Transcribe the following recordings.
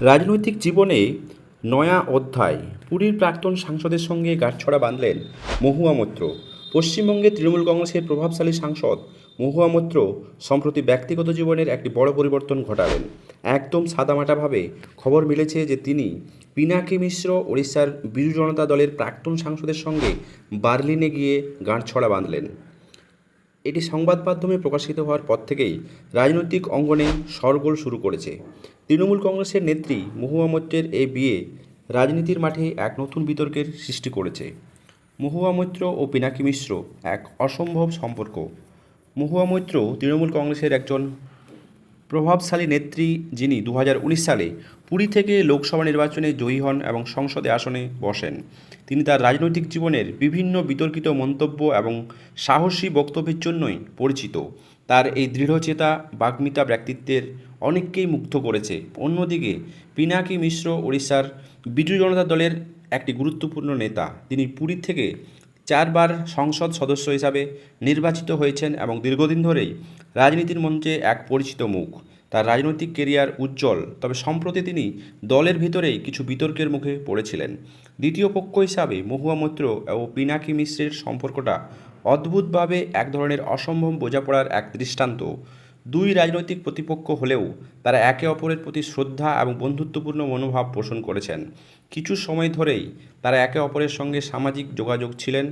রাজনৈতিক জীবনে নয়া অধ্যায়। পুরীর প্রাক্তন সাংসদের সঙ্গে গাঁটছড়া বাঁধলেন মহুয়া মৈত্র। পশ্চিমবঙ্গে তৃণমূল কংগ্রেসের প্রভাবশালী সাংসদ মহুয়া মৈত্র সম্প্রতি ব্যক্তিগত জীবনের একটি বড় পরিবর্তন ঘটালেন। একদম সাদামাটাভাবে খবর মিলেছে যে তিনি পিনাকি মিশ্র ওড়িশার বিজু জনতা দলের প্রাক্তন সাংসদের সঙ্গে বার্লিনে গিয়ে গাঁটছড়া বাঁধলেন। এটি সংবাদ মাধ্যমে প্রকাশিত হওয়ার পর থেকেই রাজনৈতিক অঙ্গনে সরগোল শুরু করেছে। তৃণমূল কংগ্রেসের নেত্রী মহুয়া মৈত্রের এই বিয়ে রাজনীতির মাঠে এক নতুন বিতর্কের সৃষ্টি করেছে। মহুয়া মৈত্র ও পিনাকি মিশ্র এক অসম্ভব সম্পর্ক। মহুয়া মৈত্র তৃণমূল কংগ্রেসের একজন প্রভাবশালী নেত্রী যিনি দু হাজার উনিশ সালে পুরী থেকে লোকসভা নির্বাচনে জয়ী হন এবং সংসদে আসনে বসেন। তিনি তার রাজনৈতিক জীবনের বিভিন্ন বিতর্কিত মন্তব্য এবং সাহসী বক্তব্যের জন্যই পরিচিত। তার এই দৃঢ়চেতা, বাগ্মিতা ব্যক্তিত্বের অনেককেই মুগ্ধ করেছে। অন্যদিকে, পিনাকি মিশ্র ওড়িশার বিজু জনতা দলের একটি গুরুত্বপূর্ণ নেতা। তিনি পুরী থেকে চারবার সংসদ সদস্য হিসাবে নির্বাচিত হয়েছেন এবং দীর্ঘদিন ধরেই রাজনীতির মঞ্চে এক পরিচিত মুখ। তার রাজনৈতিক কেরিয়ার উজ্জ্বল, তবে সম্প্রতি তিনি দলের ভিতরেই কিছু বিতর্কের মুখে পড়েছিলেন। দ্বিতীয় পক্ষ হিসাবে মহুয়া মৈত্র ও পিনাকি মিশ্রের সম্পর্কটা অদ্ভুতভাবে এক ধরনের অসম্ভব বোঝাপড়ার এক দৃষ্টান্ত। দুই রাজনৈতিক প্রতিপক্ষ হলেও তারা একে অপরের প্রতি শ্রদ্ধা এবং বন্ধুত্বপূর্ণ মনোভাব পোষণ করেছেন। কিছু সময় ধরেই তারা একে অপরের সঙ্গে সামাজিক যোগাযোগ ছিলেন,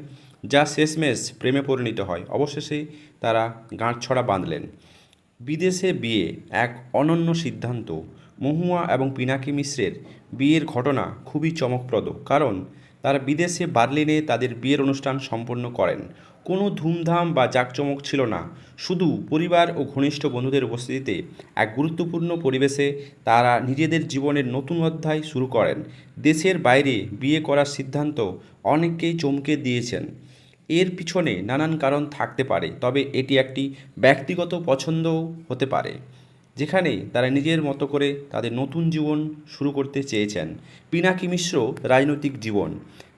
যা শেষমেশ প্রেমে পরিণত হয়। অবশেষে তারা গাঁটছড়া বাঁধলেন। বিদেশে বিয়ে এক অনন্য সিদ্ধান্ত। মহুয়া এবং পিনাকি মিশ্রের বিয়ের ঘটনা খুবই চমকপ্রদ, কারণ তারা বিদেশে বার্লিনে তাদের বিয়ের অনুষ্ঠান সম্পন্ন করেন। কোনো ধুমধাম বা জাঁকজমক ছিল না। শুধু পরিবার ও ঘনিষ্ঠ বন্ধুদের উপস্থিতিতে এক গুরুত্বপূর্ণ পরিবেশে তারা নিজেদের জীবনের নতুন অধ্যায় শুরু করেন। দেশের বাইরে বিয়ে করার সিদ্ধান্ত অনেককেই চমকে দিয়েছেন। এর পিছনে নানান কারণ থাকতে পারে, তবে এটি একটি ব্যক্তিগত পছন্দও হতে পারে, যেখানে তারা নিজের মতো করে তাদের নতুন জীবন শুরু করতে চেয়েছেন। পিনাকি মিশ্র, রাজনৈতিক জীবন।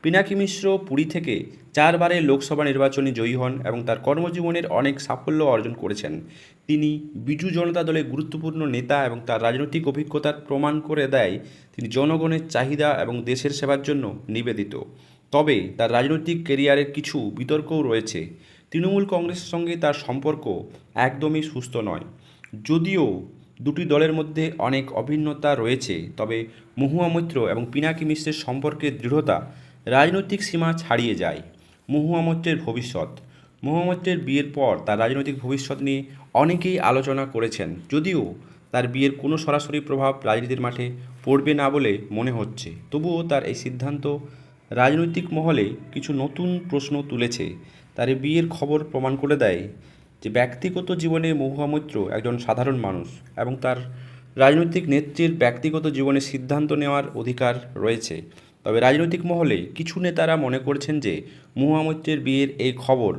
পিনাকি মিশ্র পুরী থেকে চারবারের লোকসভা নির্বাচনে জয়ী হন এবং তার কর্মজীবনের অনেক সাফল্য অর্জন করেছেন। তিনি বিজু জনতা দলের গুরুত্বপূর্ণ নেতা এবং তার রাজনৈতিক অভিজ্ঞতার প্রমাণ করে দেয় তিনি জনগণের চাহিদা এবং দেশের সেবার জন্য নিবেদিত। তবে তার রাজনৈতিক কেরিয়ারের কিছু বিতর্কও রয়েছে। তৃণমূল কংগ্রেসের সঙ্গে তার সম্পর্ক একদমই সুস্থ নয়। যদিও দুটি দলের মধ্যে অনেক অভিন্নতা রয়েছে, তবে মহুয়া মৈত্র এবং পিনাকি মিশ্রের সম্পর্কের দৃঢ়তা রাজনৈতিক সীমা ছাড়িয়ে যায়। মহুয়ামত্রের ভবিষ্যৎ। মহুয়ামত্তের বিয়ের পর তার রাজনৈতিক ভবিষ্যৎ নিয়ে অনেকেই আলোচনা করেছেন। যদিও তার বিয়ের কোনো সরাসরি প্রভাব রাজনীতির মাঠে পড়বে না বলে মনে হচ্ছে। তবুও তার এই সিদ্ধান্ত রাজনৈতিক মহলে কিছু নতুন প্রশ্ন তুলেছে। তার বিয়ের খবর প্রমাণ করে দেয় যে ব্যক্তিগত জীবনে মহুয়া মৈত্র একজন সাধারণ মানুষ এবং তার রাজনৈতিক নেত্রীর ব্যক্তিগত জীবনে সিদ্ধান্ত নেওয়ার অধিকার রয়েছে। তবে রাজনৈতিক মহলে কিছু নেতারা মনে করছেন যে মুহামৈত্রের বিয়ের এই খবর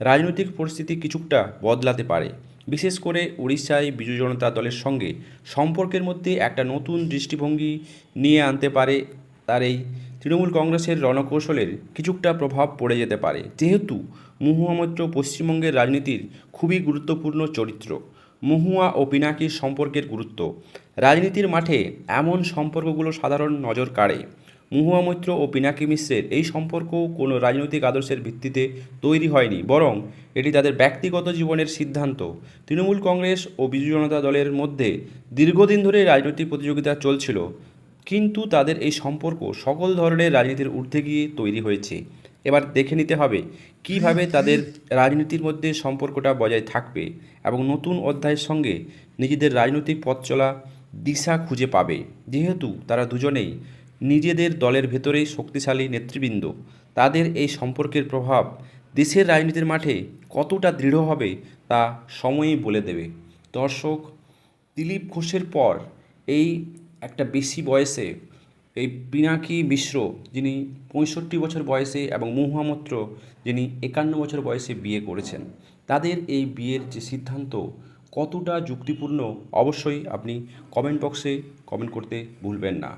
রাজনৈতিক পরিস্থিতি কিছুটা বদলাতে পারে। বিশেষ করে উড়িষ্যায় বিজু জনতা দলের সঙ্গে সম্পর্কের মধ্যে একটা নতুন দৃষ্টিভঙ্গি নিয়ে আনতে পারে তার এই তৃণমূল কংগ্রেসের রণকৌশলের কিছুটা প্রভাব পড়ে যেতে পারে। যেহেতু মহুয়া মৈত্র পশ্চিমবঙ্গের রাজনীতির খুবই গুরুত্বপূর্ণ চরিত্র, মহুয়া ও পিনাকির সম্পর্কের গুরুত্ব, রাজনীতির মাঠে এমন সম্পর্কগুলো সাধারণ নজর কাড়ে। মহুয়া মৈত্র ও পিনাকি মিশ্রের এই সম্পর্ক কোনো রাজনৈতিক আদর্শের ভিত্তিতে তৈরি হয়নি, বরং এটি তাদের ব্যক্তিগত জীবনের সিদ্ধান্ত। তৃণমূল কংগ্রেস ও বিজু জনতা দলের মধ্যে দীর্ঘদিন ধরে রাজনৈতিক প্রতিযোগিতা চলছিল, কিন্তু তাদের এই সম্পর্ক সকল ধরনের রাজনীতির ঊর্ধ্বে গিয়ে তৈরি হয়েছে। এবার দেখে নিতে হবে, কীভাবে তাদের রাজনীতির মধ্যে সম্পর্কটা বজায় থাকবে এবং নতুন অধ্যায়ের সঙ্গে নিজেদের রাজনৈতিক পথ চলা দিশা খুঁজে পাবে। যেহেতু তারা দুজনেই নিজেদের দলের ভেতরেই শক্তিশালী নেতৃবৃন্দ। তাদের এই সম্পর্কের প্রভাব দেশের রাজনীতির মাঠে কতটা দৃঢ় হবে তা সময়ই বলে দেবে। দর্শক, দিলীপ ঘোষের পর এই একটা বেশি বয়সে এই পিনাকি মিশ্র যিনি পঁয়ষট্টি বছর বয়সে এবং মহুয়া যিনি একান্ন বছর বয়সে বিয়ে করেছেন, তাদের এই বিয়ের যে সিদ্ধান্ত কতটা যুক্তিপূর্ণ অবশ্যই আপনি কমেন্ট বক্সে কমেন্ট করতে ভুলবেন না।